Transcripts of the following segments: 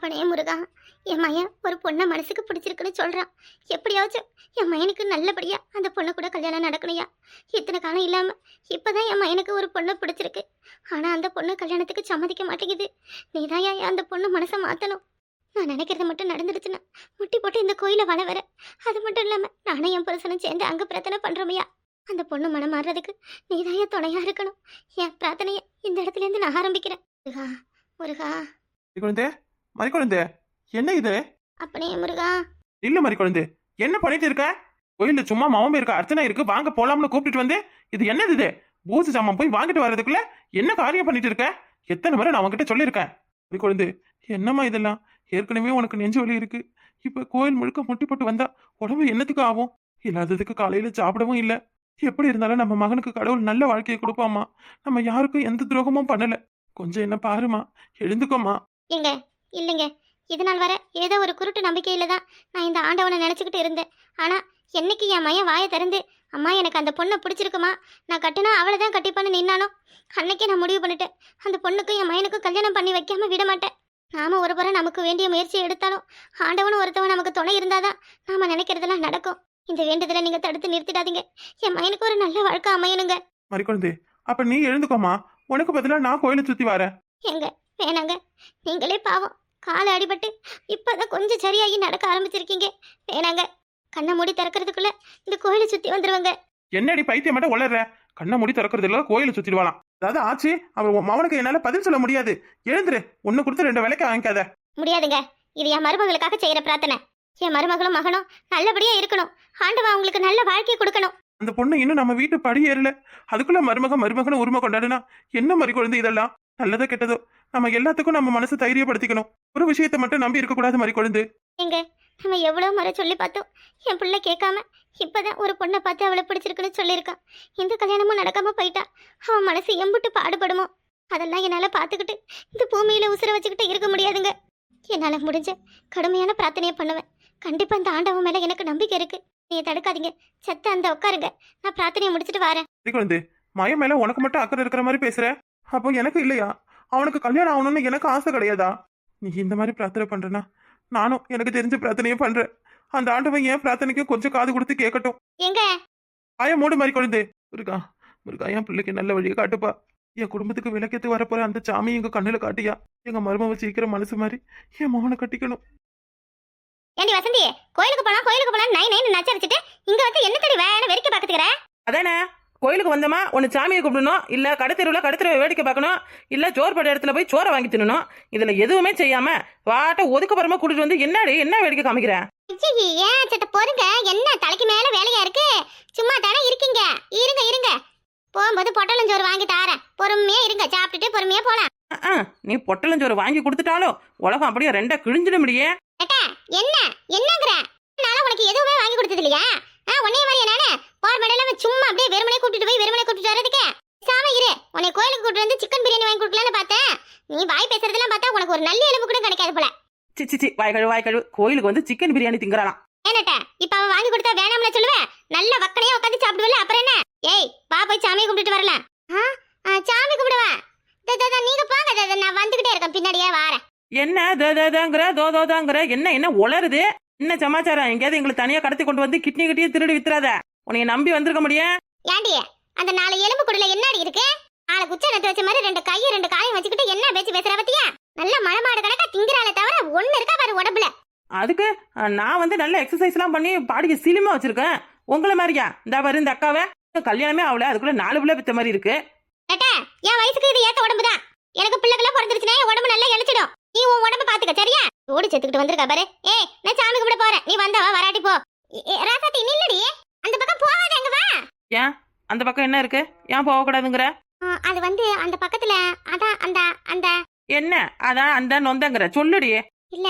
அப்பனே முருகா என் மையன் ஒரு பொண்ணை மனசுக்கு பிடிச்சிருக்குன்னு சொல்கிறான் எப்படியாச்சும் என் மையனுக்கு நல்லபடியா அந்த பொண்ணு கூட கல்யாணம் நடக்கணுயா இத்தனை காலம் இல்லாமல் இப்போ தான் என் மையனுக்கு ஒரு பொண்ணை பிடிச்சிருக்கு. ஆனால் அந்த பொண்ணு கல்யாணத்துக்கு சம்மதிக்க மாட்டேங்குது. நீதான் ஏன் அந்த பொண்ணு மனசை மாற்றணும் நான் நினைக்கிறது மட்டும் நடந்துடுச்சுன்னா முட்டி போட்டு இந்த கோயிலை வள வர. அது மட்டும் இல்லாமல் நானும் என் புருஷனும் சேர்ந்து அங்கே பிரார்த்தனை பண்ணுறோமையா அந்த பொண்ணு மனம் மாறுறதுக்கு நீதான் என் துணையாக இருக்கணும். என் பிரார்த்தனையை இந்த இடத்துல இருந்து நான் ஆரம்பிக்கிறேன். முருகா முருகா. மறிக்குழந்தே என்ன இது? அப்பனே முருகா. இல்ல மறிக்குழந்து என்ன பண்ணிட்டு இருக்க? கோயில்ல சும்மா மாமம் இருக்க அர்ச்சனை இருக்கு வாங்க போலாம்னு கூப்பிட்டுட்டு வந்து இது என்னது இது? பூஜை சாமான் போய் வாங்கிட்டு வர்றதுக்குள்ள என்ன காரியம் பண்ணிட்டு இருக்க? எத்தனை முறை நான் உன்கிட்ட சொல்லியிருக்கேன். மறிக்குழந்து என்னம்மா இதெல்லாம்? ஏற்கனவே உனக்கு நெஞ்சு வலி இருக்கு. இப்ப கோயில் முழுக்க முட்டி போட்டு வந்தா உடம்பு என்னத்துக்கு ஆகும்? இல்லாததுக்கு காலையில சாப்பிடவும் இல்ல. எப்படி இருந்தாலும் நம்ம மகனுக்கு கடவுள் நல்ல வாழ்க்கையை கொடுப்பாம்மா. நம்ம யாருக்கும் எந்த துரோகமும் பண்ணல. கொஞ்சம் என்ன பாருமா எழுந்துக்கோமா எங்க? இல்லைங்க. இது நாள் வர ஏதோ ஒரு குருட்டு நம்பிக்கையில தான் நான் இந்த ஆண்டவனை நினச்சிக்கிட்டு இருந்தேன். ஆனா என்னைக்கு என் மையன் வாயை திறந்து அம்மா எனக்கு அந்த பொண்ணை பிடிச்சிருக்குமா? நான் கட்டினா அவளை தான் கட்டிப்பான்னு நின்னானோ? அன்னைக்கே நான் முடிவு பண்ணிட்டேன். அந்த பொண்ணுக்கும் என் மயனுக்கும் கல்யாணம் பண்ணி வைக்காம விட மாட்டேன் நாம ஒரு புறம் நமக்கு வேண்டிய முயற்சியை எடுத்தாலும் ஆண்டவனும் ஒருத்தவன் நமக்கு துணை இருந்தாதான் நாம நினைக்கிறதெல்லாம் நடக்கும். இந்த வேண்டுதலை நீங்க தடுத்து நிறுத்திடாதீங்க. என் மயனுக்கு ஒரு நல்ல வாழ்க்கை அமையணுங்க. மறிக்குழந்து அப்ப நீ எழுந்துக்கோமா உனக்கு பதிலா நான் கோயிலை சுத்தி வரேன். எங்க வேணாங்க. நீங்களே பாவம். காலை அடிபட்டு இப்பதான் கொஞ்சம் சரியாகி நடக்க ஆரம்பிச்சிருக்கீங்க. வேணாங்க. கண்ணை மூடி திறக்கிறதுக்குள்ள இந்த கோயிலை சுத்தி வந்துருவாங்க. என்னடி பைத்தியம் மட்டும் உளர்ற கண்ணை மூடி திறக்கிறது இல்ல கோயிலை சுத்திடுவாளாம். அதாவது ஆச்சு அவர் மவனுக்கு என்னால பதில் சொல்ல முடியாது. எழுந்துரு. ஒண்ணு கொடுத்து ரெண்டு விலைக்கு வாங்கிக்காத. முடியாதுங்க. இது என் மருமகளுக்காக செய்யற பிரார்த்தனை. என் மருமகளும் மகனும் நல்லபடியா இருக்கணும். ஆண்டவன் அவங்களுக்கு நல்ல வாழ்க்கையை கொடுக்கணும். அந்த பொண்ணு இன்னும் நம்ம வீட்டு படி ஏறல. அதுக்குள்ள மருமக மருமகன் உரிமை கொண்டாடுனா என்ன மாதிரி குழந்தை இதெல்லாம்? நல்லதோ கெட்டதோ நம்ம எல்லாத்துக்கும் நம்ம மனசு தைரியப்படுத்திக்கணும். ஒரு விஷயத்தை மட்டும் நம்பி இருக்கக்கூடாது மாதிரி குழந்தை. எங்க நம்ம எவ்வளவு முறை சொல்லி பார்த்தோம். என் பிள்ளை கேட்காம இப்பதான் ஒரு பொண்ணை பார்த்து அவளை பிடிச்சிருக்குன்னு சொல்லியிருக்கான் இந்த கல்யாணமும் நடக்காம போயிட்டா அவன் மனசு எம்புட்டு பாடுபடுமோ? அதெல்லாம் என்னால பார்த்துக்கிட்டு இந்த பூமியில உசுர வச்சுக்கிட்டு இருக்க முடியாதுங்க. என்னால முடிஞ்ச கடுமையான பிரார்த்தனையை பண்ணுவேன். கண்டிப்பா இந்த ஆண்டவன் மேல எனக்கு நம்பிக்கை இருக்கு. நீங்க தடுக்காதீங்க. செத்த அந்த உட்காருங்க. நான் பிரார்த்தனையை முடிச்சிட்டு வரேன். சரி குழந்தை மய மேல உனக்கு மட்டும் அக்கறை இருக்கிற மாதிரி பேசுற? அப்போ எனக்கு இல்லையா? அவனுக்கு கல்யாணம் ஆகணும்னு எனக்கு ஆசை கிடையாதா? நீ இந்த மாதிரி பிரார்த்தனை பண்றனா நானும் எனக்கு தெரிஞ்ச பிரார்த்தனையே பண்றேன். அந்த ஆண்டவன் ஏன் பிரார்த்தனைக்கும் கொஞ்சம் காது கொடுத்து கேட்கட்டும். எங்க? ஆயா மூடு மாதிரி குழந்தை. முருகா முருகா என் பிள்ளைக்கு நல்ல வழியை காட்டுப்பா. என் குடும்பத்துக்கு விளக்கத்து வரப்போற அந்த சாமி எங்க கண்ணுல காட்டியா? எங்க மருமவ சீக்கிரம் மனசு மாதிரி என் மகனை கட்டிக்கணும். ஏண்டி வசந்தி கோயிலுக்கு போலாம் கோயிலுக்கு போலாம் நை நைன்னு நச்சரிச்சுட்டு இங்க வந்து என்ன தடி வேணும் வெறிக்க பாத்துக்கிற அதானே? கோயிலுக்கு வந்தோமா? ஒன்று சாமியை கும்பிடணும். இல்லை கடத்தெருவில் கடத்தெருவை வேடிக்கை பார்க்கணும். இல்லை சோறு பட இடத்துல போய் சோறை வாங்கி தின்னணும். இதில் எதுவுமே செய்யாம வாட்ட ஒதுக்கப்புறமா கூட்டிட்டு வந்து என்னடி என்ன வேடிக்கை காமிக்கிற? ஐயே, ஏன் சட்ட போருங்க என்ன தலைக்கு மேல வேலையா இருக்கு? சும்மா தானே இருக்கீங்க? இருங்க இருங்க. போகும்போது பொட்டலஞ்சோறு வாங்கி தாரேன். பொறுமையா இருங்க. சாப்பிட்டுட்டு பொறுமையா போலாம். நீ பொட்டலஞ்சோறு வாங்கி கொடுத்துட்டாலும் உலகம் அப்படியே ரெண்டா கிழிஞ்சிட முடியே என்ன? என்னங்கிற? உனக்கு எதுவுமே வாங்கி கொடுத்தது இல்லையா? ஆ உன்னைய மாதிரி நானே? போற மேடையில சும்மா அப்படியே வெறுமனே கூட்டிட்டு போய் வெறுமனே கூட்டிட்டு வரதுக்கு சாம இரு. உன்னை கோயிலுக்கு கூட்டிட்டு வந்து சிக்கன் பிரியாணி வாங்கி கொடுக்கலான்னு பார்த்தேன். நீ வாய் பேசுறதெல்லாம் பார்த்தா உனக்கு ஒரு நல்ல எலும்பு கூட கிடைக்காது போல. சி சி சி. வாய்க்கழு வாய்க்கழு கோயிலுக்கு வந்து சிக்கன் பிரியாணி திங்கறாளாம். ஏனட்ட இப்ப அவன் வாங்கி கொடுத்தா வேணாம்னு சொல்லுவேன்? நல்ல வக்கனையா உட்காந்து சாப்பிடுவல அப்புறம் என்ன? ஏய் வா போய் சாமியை கும்பிட்டுட்டு வரலாம். ஆ சாமி தே, நீங்க போங்க. தே, தே, நான் வந்துகிட்டே இருக்கேன். பின்னாடியே வாரேன். என்ன? தோதாங்கிற தோதோதாங்கிற என்ன என்ன உளருது என்ன சமாச்சாரம்? எங்கேயாவது எங்களுக்கு தனியா கடத்தி கொண்டு வந்து கிட்னி கிட்டியே திருடி வித்துறாத. உன்னைய நம்பி வந்திருக்க முடியும் ஏண்டி அந்த நாலு எலும்பு குடில என்னடி இருக்கு? நாலு குச்சை நட்டு வச்ச மாதிரி ரெண்டு கையை ரெண்டு காலையும் வச்சுக்கிட்டு என்ன பேச்சு பேசுற பத்தியா? நல்ல மலமாடு கணக்கா திங்கிறாளே தவிர ஒண்ணு இருக்கா பாரு உடம்புல. அதுக்கு நான் வந்து நல்ல எக்ஸசைஸ்லாம் பண்ணி பாடிக்கு சிலிமா வச்சிருக்கேன். உங்களை மாதிரியா? இந்த பாரு இந்த அக்காவை. கல்யாணமே ஆகல அதுக்குள்ள நாலு பிள்ளை பித்த மாதிரி இருக்கு. என் வயசுக்கு இது ஏத்த உடம்பு தான் எனக்கு பிள்ளைகள பிறந்துருச்சுன்னா உடம்பு நல்லா இழைச்சிடும் நீ உன் உடம்ப பாத்துக்க சரியா? ஓடி செத்துக்கிட்டு வந்திருக்கா பாரு. ஏய் நான் சாமி கும்பிட போறேன். நீ வந்தவா வராட்டி போ. ராசாத்தி நில்லடி. அந்த பக்கம் போகாத அங்க வா. ஏன்? அந்த பக்கம் என்ன இருக்கு? ஏன் போகக்கூடாதுங்கிற? ஆ, அது வந்து அந்த பக்கத்துல அதான் அந்த அந்த. என்ன? அதான் அந்த நொந்தங்கிற. சொல்லுடி. இல்ல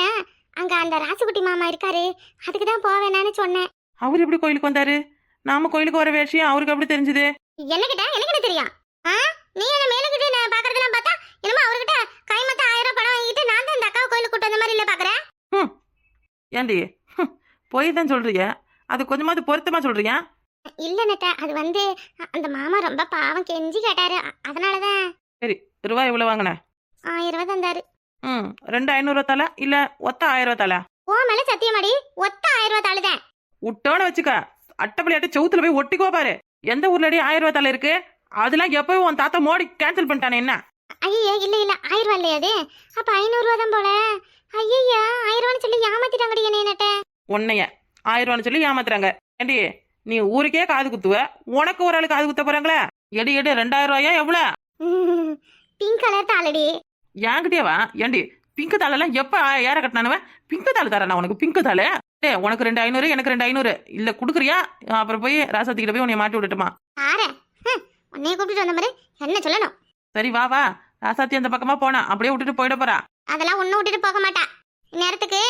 அங்க அந்த ராசுகுட்டி மாமா இருக்காரு. அதுக்கு தான் போவேனான்னு சொன்னேன். அவர் எப்படி கோயிலுக்கு வந்தாரு? நாம கோயிலுக்கு வர விஷயம் அவருக்கு எப்படி தெரிஞ்சது? என்ன கிட்ட என்ன தெரியும்? ஆ? நீ என்ன மேலுக்கிட்டு நான் பாக்குறதெல்லாம் பார்த்தா என்னமோ அவர்கிட்ட கை மத்த ஆயிரம் ரூபாய் பணம் வாங்கிட்டு நான் தான் இந்த அக்காவை கோயிலுக்கு கூட்டு வந்த மாதிரி இல்ல பாக்குறேன் ஏண்டி? பொய் தான் சொல்றீங்க அது கொஞ்சமாவது பொருத்தமா சொல்றீங்க இல்ல நட்ட அது வந்து அந்த மாமா ரொம்ப பாவம் கெஞ்சி கேட்டாரு. அதனாலதான். ரூபாய் எவ்வளவு வாங்கின? ஆயிரம் ரூபாய் தந்தாரு. ம் ரெண்டு ஐநூறுவா தலை இல்ல ஒத்த ஆயிரம் ரூபா தலை? ஓ மேல சத்தியமாடி? ஒத்த ஆயிரம் ரூபாய் தாளுதான் விட்டோன்னு வச்சுக்க. அட்டப்பள்ளியாட்ட செவுத்துல போய் ஒட்டிக்கோ பாரு. எந்த ஊர்லடி ஆயிரம் ரூபா தலை இருக்கு? அதெல்லாம் எப்பவும் உன் தாத்தா மோடி கேன்சல் பண்ணிட்டானே என்ன? ஐயா இல்ல இல்ல ஆயிரம் ரூபாய் இல்லையா அது? அப்ப ஐநூறு ரூபா தான் போல. ஐயா ஆயிரம் ரூபான்னு சொல்லி உன்னைய. ஆயிரம் ரூபான்னு சொல்லி ஏமாத்துறாங்க. ஏண்டி நீ ஊருக்கே காது குத்துவ? உனக்கு ஒரு ஆளு காது குத்த போறாங்களே? எடி எடி ரெண்டாயிரம் ரூபாயா எவ்வளவு பிங்க் கலர் தாளடி. என்கிட்டயே வா. ஏண்டி பிங்க் தாளெல்லாம் எப்ப ஏற கட்டினானுவன் பிங்க் தாள் தரேன் உனக்கு? பிங்க் தாள்? டே உனக்கு ரெண்டு ஐநூறு எனக்கு ரெண்டு ஐநூறு. இல்ல குடுக்குறியா? அப்புறம் போய் ராசாத்திக்கிட்ட போய் உன்னை மாட்டி விட்டுட்டுமா. ஆற. உன்னைய கூப்பிட்டு வந்த மாதிரி என்ன சொல்லணும்? சரி வா வா. ராசாத்தி அந்த பக்கமா போனா. அப்படியே விட்டுட்டு போயிட போறா. அதெல்லாம் ஒன்னும் விட்டுட்டு போக மாட்டா. நேரத்துக்கு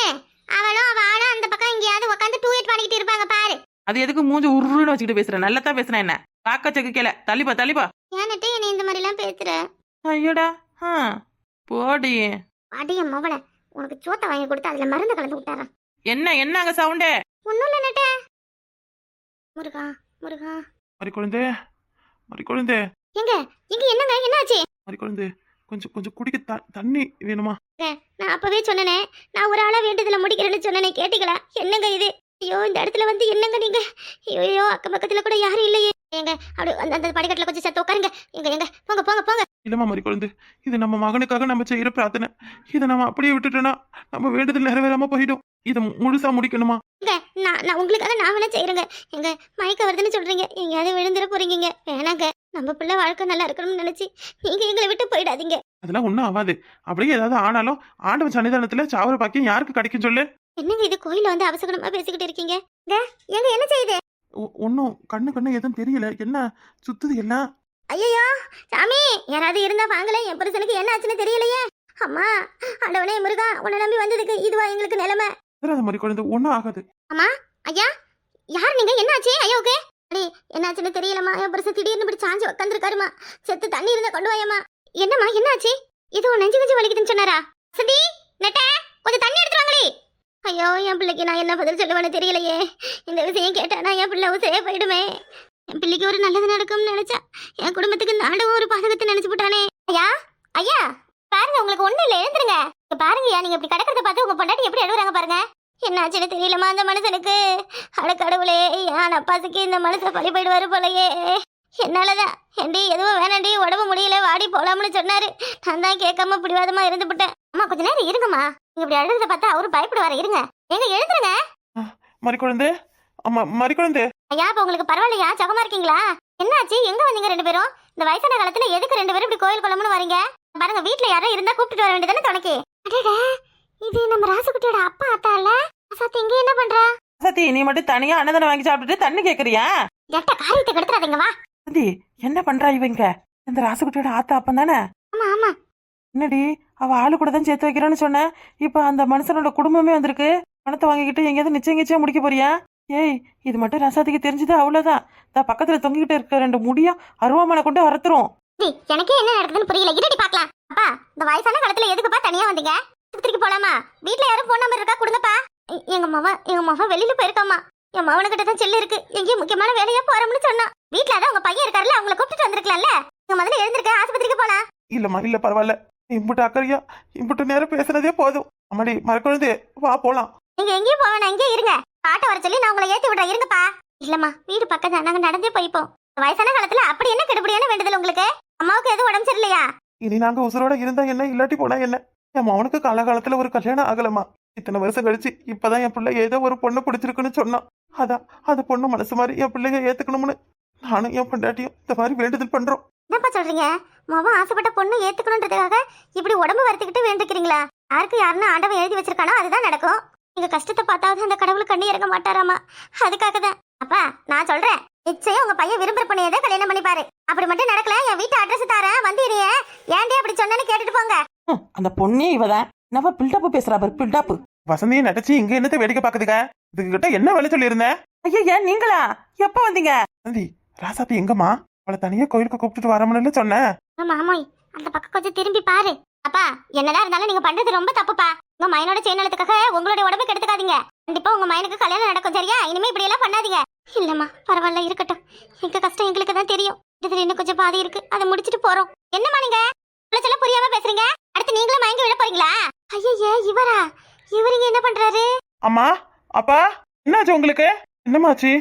அவளும் அவ ஆளும் அந்த பக்கம் எங்கேயாவது உட்காந்து டூயட் பாடிக்கிட்டு இருப்பாங்க பாரு. அது எதுக்கு மூஞ்சி உருன்னு வச்சுக்கிட்டு பேசுறேன் நல்லா தான் பேசுறேன் என்ன? பாக்க செக்கு கேள. தள்ளிப்பா தள்ளிப்பா. ஏன்னுட்டு என்னை இந்த மாதிரி எல்லாம் பேசுற? ஐயோடா ஆ. போடி. அடிய மவள உனக்கு சோத்தை வாங்கி கொடுத்து அதுல மருந்து கலந்து விட்டாரான் என்ன என்ன அங்க சவுண்டு? ஒன்னும் இல்ல நட்ட. முருகா முருகா. மறி குழந்தை மறி குழந்தை எங்க எங்க என்னங்க என்னாச்சு? மறி குழந்தை கொஞ்சம் கொஞ்சம் குடிக்க த- தண்ணி வேணுமா? நான் அப்பவே சொன்னனே நான் ஒரு ஆளா வேண்டுதல முடிக்கிறேன்னு சொன்னனே கேட்டீங்களா என்னங்க இது? ஐயோ இந்த இடத்துல வந்து என்னங்க நீங்க? ஐயோ அக்கம் பக்கத்துல கூட யாரும் இல்லையே. எங்க அப்படி அந்த அந்த படிக்கட்டுல கொஞ்சம் சத்து உட்காருங்க. எங்க எங்க போங்க போங்க போங்க. இல்லம்மா மறி குழந்தை. இது நம்ம மகனுக்காக நம்ம செய்யற பிரார்த்தனை. இதை நம்ம அப்படியே விட்டுட்டோம்னா நம்ம வேண்டுதல் நிறைவேறாம போயிடும். இதை முழுசா முடிக்கணுமா? எங்க நான் நான் உங்களுக்காக நான் வேணா செய்யறேங்க. எங்க மயக்க வருதுன்னு சொல்றீங்க. எங்கேயாவது விழுந்துட போறீங்க வேணாங்க. நம்ம பிள்ளை வாழ்க்கை நல்லா இருக்கணும்னு நினைச்சு நீங்க எங்களை விட்டு போயிடாதீங்க. அதெல்லாம் ஒன்றும் ஆகாது அப்படியே ஏதாவது ஆனாலும் ஆண்டவன் சன்னிதானத்துல சாவர பாக்கியம் யாருக்கு கிடைக்கும் சொல்லு. என்னங்க இது கோயில்ல வந்து அவசரமா பேசிக்கிட்டு இருக்கீங்க? எங்க என்ன செய்யுது? ஒன்றும் கண்ணு கண்ணு எதுவும் தெரியல. என்ன சுத்துது எல்லாம் ஐயோ சாமி யாராவது இருந்தா வாங்கல என் புருஷனுக்கு என்ன ஆச்சுன்னு தெரியலையே. அம்மா ஆண்டவனே முருகா உன்னை நம்பி வந்ததுக்கு இதுவா எங்களுக்கு நிலைமை. தெரியாத மாதிரி குழந்தை ஒன்றும் ஆகாது. ஐயா யார் நீங்க? என்ன ஆச்சு ஐயோக்கு அடே என்னாச்சுன்னு தெரியலம்மா. என் புருஷன் திடீர்னு இப்படி சாஞ்சு உட்காந்துருக்காருமா செத்து தண்ணி இருந்தா கொண்டு வாயம்மா. என்னம்மா என்னாச்சு ஏதோ நெஞ்சு நெஞ்சு வலிக்குதுன்னு சொன்னாரா? சதி நெட்ட கொஞ்சம் தண்ணி எடுத்துட்டு வாங்களே. ஐயோ என் பிள்ளைக்கு நான் என்ன பதில் சொல்லுவேன்னு தெரியலையே. இந்த விஷயம் கேட்டானா என் பிள்ளை உசையே போயிடுமே. என் பிள்ளைக்கு ஒரு நல்லது நடக்கும்னு நினைச்சா என் குடும்பத்துக்கு நாடும் ஒரு பாதகத்தை நினைச்சு போட்டானே. ஐயா ஐயா பாருங்க உங்களுக்கு ஒண்ணு இல்ல எழுந்துருங்க. இங்க பாருங்கய்யா நீங்க இப்படி கிடக்கிறத பார்த்து உங்க பொண்டாட்டி எப்படி எழுதுறாங்க பாருங்க. என்னாச்சுன்னு தெரியலமா அந்த மனுஷனுக்கு. அட கடவுளே என் அப்பாசுக்கு இந்த மனுஷன் பழி போயிடுவாரு போலயே. என்னாலதான் ஏண்டி எதுவும் வேணாண்டி உடம்பு முடியல வாடி போலாம்னு சொன்னாரு. நான் தான் கேட்காம பிடிவாதமா இருந்துபிட்டேன். அம்மா கொஞ்ச நேரம் இருங்கம்மா. இப்படி அழுகிறத பார்த்தா அவரு பயப்படுவாரு. இருங்க. எங்க எழுந்துருங்க. மறி குழந்தை ஆமா மறி குழந்தை ஐயா இப்ப உங்களுக்கு பரவாயில்லையா? சுகமா இருக்கீங்களா? என்னாச்சு? எங்க வந்தீங்க ரெண்டு பேரும்? இந்த வயசான காலத்துல எதுக்கு ரெண்டு பேரும் இப்படி கோயில் குளம்னு வரீங்க? பாருங்க வீட்ல யாரோ இருந்தா கூப்பிட்டு வர வேண்டியதானே துணைக்கு? அடடே இது நம்ம ராசுகுட்டியோட அப்பா அத்தா இல்ல சத்தி இங்க என்ன பண்றா? சத்தி நீ மட்டும் தனியா அன்னதானம் வாங்கி சாப்பிட்டுட்டு தண்ணி கேக்குறியா? எட்ட காரியத்தை கெடுத்துறாதீங்க வா. சத்தி என்ன பண்றா இவங்க? இந்த ராசுகுட்டியோட ஆத்தா அப்பன் தானே? ஆமா ஆமா. என்னடி? அவ ஆளு கூட தான் சேர்த்து வைக்கிறேன்னு சொன்ன இப்ப அந்த மனுஷனோட குடும்பமே வந்திருக்கு. பணத்தை வாங்கிக்கிட்டு எங்கேயாவது நிச்சயம் நிச்சயம் முடிக்க போறியா? ஏய் இது மட்டும் ரசாதிக்கு தெரிஞ்சது அவ்வளவுதான். இந்த பக்கத்துல தொங்கிக்கிட்டு இருக்க ரெண்டு முடியும் அருவாமனை கொண்டு அறுத்துரும் எனக்கே என்ன நடக்குதுன்னு புரியல. இருடி பார்க்கலாம். அப்பா இந்த வயசான காலத்துல எதுக்குப்பா தனியா வந்தீங்க? ஆஸ்பத்திரிக்கு போலாமா? வீட்ல யாரும் போன் நம்பர் இருக்கா? கொடுங்கப்பா. எங்க மவன் எங்க மவன் வெளியில போயிருக்காமா. என் மவனுக்கிட்ட தான் செல்லு இருக்கு. எங்கேயும் முக்கியமான வேலையா போறோம்னு சொன்னான். வீட்ல அதான் உங்க பையன் இருக்காருல்ல அவங்கள கூப்பிட்டு வந்திருக்கலாம்ல. நீங்க முதல்ல எழுந்திருக்க ஆஸ்பத்திரிக்கு போலாம். இல்லம்மா இல்ல பரவாயில்ல. இம்புட்டு அக்கறையா இம்புட்டு நேரம் பேசுனதே போதும். அம்மாடி மறக்குழந்தை வா போலாம். நீங்க எங்கேயும் போக வேணாம் இங்கே இருங்க. ஆட்டோ வர சொல்லி நான் உங்களை ஏத்தி விடுறேன். இருங்கப்பா. இல்லம்மா வீடு பக்கம் தான் நாங்க நடந்தே போய்ப்போம். வயசான காலத்துல அப்படி என்ன கெடுபடியான வேண்டுதல் உங்களுக்கு? அம்மாவுக்கு எதுவும் உடம்பு சரியில்லையா? இனி நாங்க உசுரோட இருந்தா என்ன இல்லாட்டி போனா என்ன? என் மவனுக்கு காலகாலத்துல ஒரு கல்யாணம் ஆகலமா இத்தனை வருஷம் கழிச்சு இப்பதான் என் பிள்ளை ஏதோ ஒரு பொண்ணு பிடிச்சிருக்குன்னு சொன்னான். அதான் அது பொண்ணு மனசு மாதிரி என் பிள்ளைங்க ஏத்துக்கணும்னு நானும் என் பொண்டாட்டியும் இந்த மாதிரி வேண்டுதல் பண்றோம். என்னப்பா சொல்றீங்க? மொவன் ஆசைப்பட்ட பொண்ணு ஏத்துக்கணுன்றதுக்காக இப்படி உடம்பு வருத்திக்கிட்டு வேண்டிக்கிறீங்களா? யாருக்கு யாருன்னு ஆண்டவன் எழுதி வச்சிருக்கானோ அதுதான் நடக்கும். நீங்க கஷ்டத்தை பார்த்தாவது அந்த கடவுள் கண்ணி இறங்க மாட்டாராமா? அதுக்காக தான் அப்பா நான் சொல்றேன். நிச்சயம் உங்க பையன் விரும்புற பொண்ணையே தான் கல்யாணம் பண்ணிப்பாரு. அப்படி மட்டும் நடக்கல என் வீட்டு அட்ரஸ் தரேன். வந்து இதைய ஏன்டி அப்படி சொன்னேன்னு கேட்டுட்டு போங்க. அந்த பொண்ணே இவதான். நம்ம பில்டப் பேசுறா பாரு பில்டப் வசந்தியை நடிச்சு இங்க என்னத்த வேடிக்கை பாக்குதுங்க இதுக்கு கிட்ட என்ன வேலை சொல்லியிருந்தேன் ஐயா நீங்களா? எப்ப வந்தீங்க? வசந்தி ராசாத்தி எங்கம்மா? அவளை தனியா கோயிலுக்கு கூப்பிட்டுட்டு வரமுன்னு சொன்னேன் ஆமா ஆமாய் அந்த பக்கம் கொஞ்சம் திரும்பி பாரு. அப்பா என்னதான் இருந்தாலும் நீங்க பண்றது ரொம்ப தப்புப்பா. உங்க மயனோட சுயநலத்துக்காக உங்களுடைய உடம்பு கெடுத்துக்காதீங்க. கண்டிப்பா உங்க மயனுக்கு கல்யாணம் நடக்கும் சரியா? இனிமே இப்படி எல்லாம் பண்ணாதீங்க. இல்லம்மா பரவாயில்ல இருக்கட்டும். எங்க கஷ்டம் எங்களுக்கு தான் தெரியும். இதுல இன்னும் கொஞ்சம் பாதி இருக்கு. அதை முடிச்சிட்டு போறோம். என்னம்மா நீங்க? சொல்ல புரியாம பேசுறீங்க? அடுத்து நீங்களும் மயங்கி விழ போறீங்களா? ஐயய்ய இவரா? இவர் இங்க என்ன பண்றாரு? அம்மா அப்பா என்னாச்சு உங்களுக்கு? என்னமாச்சு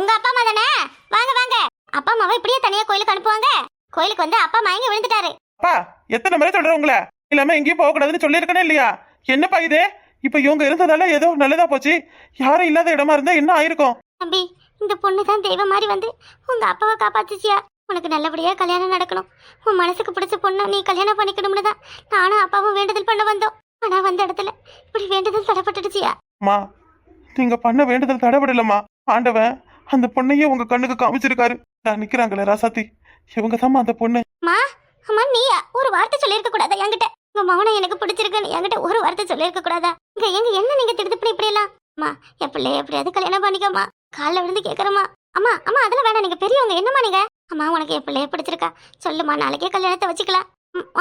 உங்க அப்பா அம்மா தானே? வாங்க வாங்க. அப்பா அம்மாவை இப்படியே தனியா கோயிலுக்கு அனுப்புவாங்க? கோயிலுக்கு வந்து அப்பா மயங்கி விழுந்துட்டாரு. அப்பா எத்தனை முறை சொல்றேன் உங்களை? இல்லாம எங்கேயும் போக கூடாதுன்னு சொல்லியிருக்கனே இல்லையா? என்னப்பா இது? இப்ப இவங்க இருந்ததால ஏதோ நல்லதா போச்சு. யாரும் இல்லாத இடமா இருந்தா என்ன ஆயிருக்கும்? தம்பி இந்த பொண்ணு தான் தெய்வம் மாதிரி வந்து உங்க அப்பாவை காப்பாத்துச்சியா? உனக்கு நல்லபடியா கல்யாணம் நடக்கணும். உன் மனசுக்கு பிடிச்ச பொண்ணை நீ கல்யாணம் பண்ணிக்கணும்னு தான் நானும் அப்பாவும் வேண்டுதல் பண்ண வந்தோம். ஆனா வந்த இடத்துல இப்படி வேண்டுதல் தடைப்பட்டுடுச்சியா? அம்மா நீங்க பண்ண வேண்டுதல் தடைபடலம்மா ஆண்டவன் அந்த பொண்ணையே உங்க கண்ணுக்கு காமிச்சிருக்காரு. நான் நிக்கிறாங்களே ராசாத்தி. இவங்க தாம்மா அந்த பொண்ணு? அம்மா அம்மா நீயா ஒரு வார்த்தை சொல்லியிருக்க கூடாதா என்கிட்ட? உங்க மகனை எனக்கு பிடிச்சிருக்குன்னு என்கிட்ட ஒரு வார்த்தை சொல்லியிருக்க கூடாதா? இங்க எங்க என்ன நீங்க திருப்பி இப்படி எல்லாம்? அம்மா என் பிள்ளைய எப்படியாவது கல்யாணம் பண்ணிக்கோமா காலைல விழுந்து கேக்குறமா அம்மா அம்மா அதெல்லாம் வேணாம். நீங்க பெரியவங்க என்னம்மா நீங்க? அம்மா உனக்கு என் பிள்ளைய பிடிச்சிருக்கா. சொல்லுமா நாளைக்கே கல்யாணத்தை வச்சுக்கலாம்.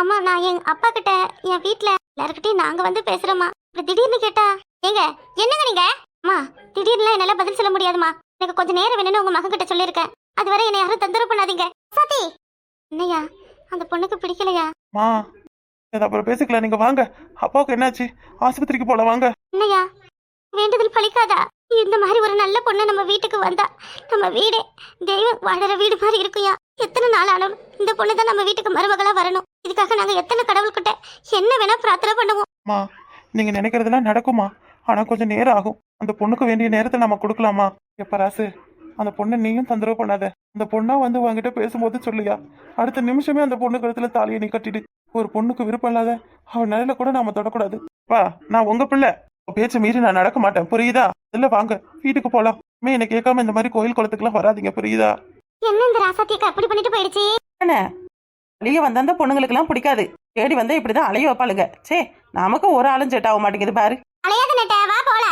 அம்மா நான் எங்க அப்பா கிட்ட என் வீட்ல எல்லாருக்கிட்டையும் நாங்க வந்து பேசுறோம்மா. திடீர்னு கேட்டா ஏங்க என்னங்க நீங்க? அம்மா திடீர்னுலாம் என்னால பதில் சொல்ல முடியாதுமா எனக்கு கொஞ்சம் நேரம் வேணும்னு உங்க மகன் கிட்ட சொல்லியிருக்கேன். அதுவரை என்னை யாரும் தொந்தரவு பண்ணாதீங்க. சாத்தி என்னையா அந்த பொண்ணுக்கு பிடிக்கலையா? மா இது அப்புறம் பேசிக்கலாம் நீங்க வாங்க. அப்பாவுக்கு என்னாச்சு? ஆஸ்பத்திரிக்கு போலாம் வாங்க. என்னையா வேண்டுதல் பலிக்காதா இந்த மாதிரி ஒரு நல்ல பொண்ணு நம்ம வீட்டுக்கு வந்தா நம்ம வீடே தெய்வம் வாழற வீடு மாதிரி இருக்குயா எத்தனை நாள் ஆனாலும் இந்த பொண்ணு தான் நம்ம வீட்டுக்கு மருமகளா வரணும். இதுக்காக நாங்க எத்தனை கடவுள்கிட்ட என்ன வேணா பிரார்த்தனை பண்ணுவோம். மா நீங்க நினைக்கிறதெல்லாம் நடக்குமா ஆனா கொஞ்சம் நேரம் ஆகும். அந்த பொண்ணுக்கு வேண்டிய நேரத்தை நம்ம கொடுக்கலாமா? எப்ப ராசு? அந்த பொண்ணை நீயும் தொந்தரவு பண்ணாத. அந்த பொண்ணா வந்து உங்ககிட்ட பேசும்போது சொல்லியா. அடுத்த நிமிஷமே அந்த பொண்ணு கழுத்துல தாலியை நீ கட்டிடு. ஒரு பொண்ணுக்கு விருப்பம் இல்லாத அவன் நிலையில கூட நாம தொடக்கூடாது. வா நான் உங்க பிள்ளை. பேச்சை மீறி நான் நடக்க மாட்டேன். புரியுதா? இல்ல வாங்க வீட்டுக்கு போலாம். மே என்ன கேட்காம இந்த மாதிரி கோயில் குளத்துக்குலாம் வராதீங்க. புரியுதா? என்ன இந்த ராசாத்தியக்கா இப்படி பண்ணிட்டு போயிடுச்சு? அழிய வந்த அந்த பொண்ணுங்களுக்கெல்லாம் பிடிக்காது. தேடி வந்தா இப்படிதான் அலைய வைப்பாளுங்க. சே நமக்கு ஒரு ஆளும் செட் ஆக மாட்டேங்குது பாரு. அலையாத நெட்ட வா